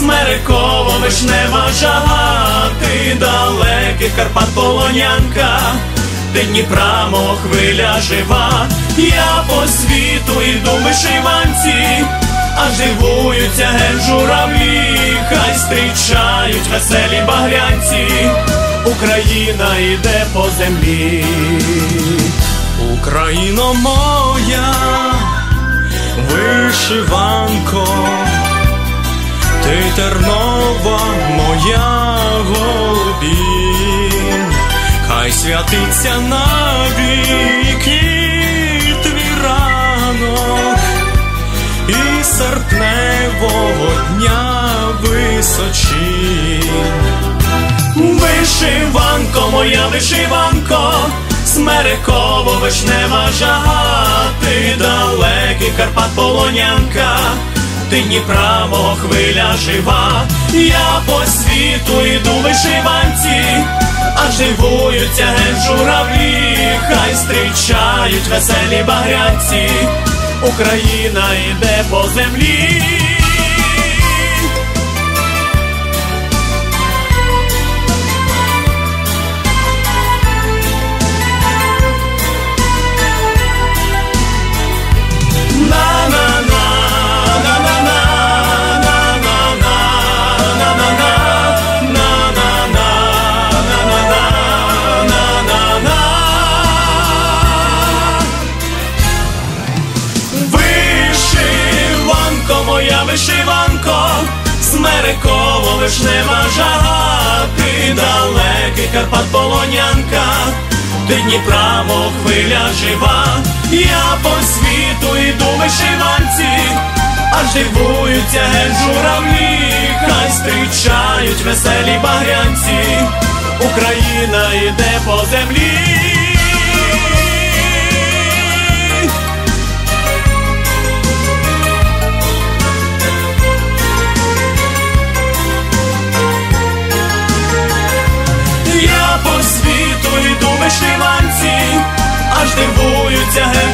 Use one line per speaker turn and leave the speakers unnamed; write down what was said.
смереково вишнева жага, ти далеких Карпат полонянка, ти Дніпра, хвиля жива, я по світу йду вишиванці, а живуються ген журавлі, хай зустрічають веселі багрянці, Україна йде по землі, Україно моя вишиванко, тернова моя голубінь, хай святиться навіки твій ранок. І серпневого дня височінь. Вишиванко, моя вишиванко, смереково вишнева жага, ти далекий Карпат полонянка, Дніпра, мого хвиля жива, я по світу йду вишиванці, а живуються ген журавлі, хай зустрічають веселі багрянці, Україна йде по землі. Смереково вишнева жага, ти далекий Карпат полонянка, ти Дніпра, мов хвиля жива, я по світу йду вишиванці, а живуються журавлі, хай зустрічають веселі багрянці, Україна йде по землі. вишиванці, аж дивуються геть.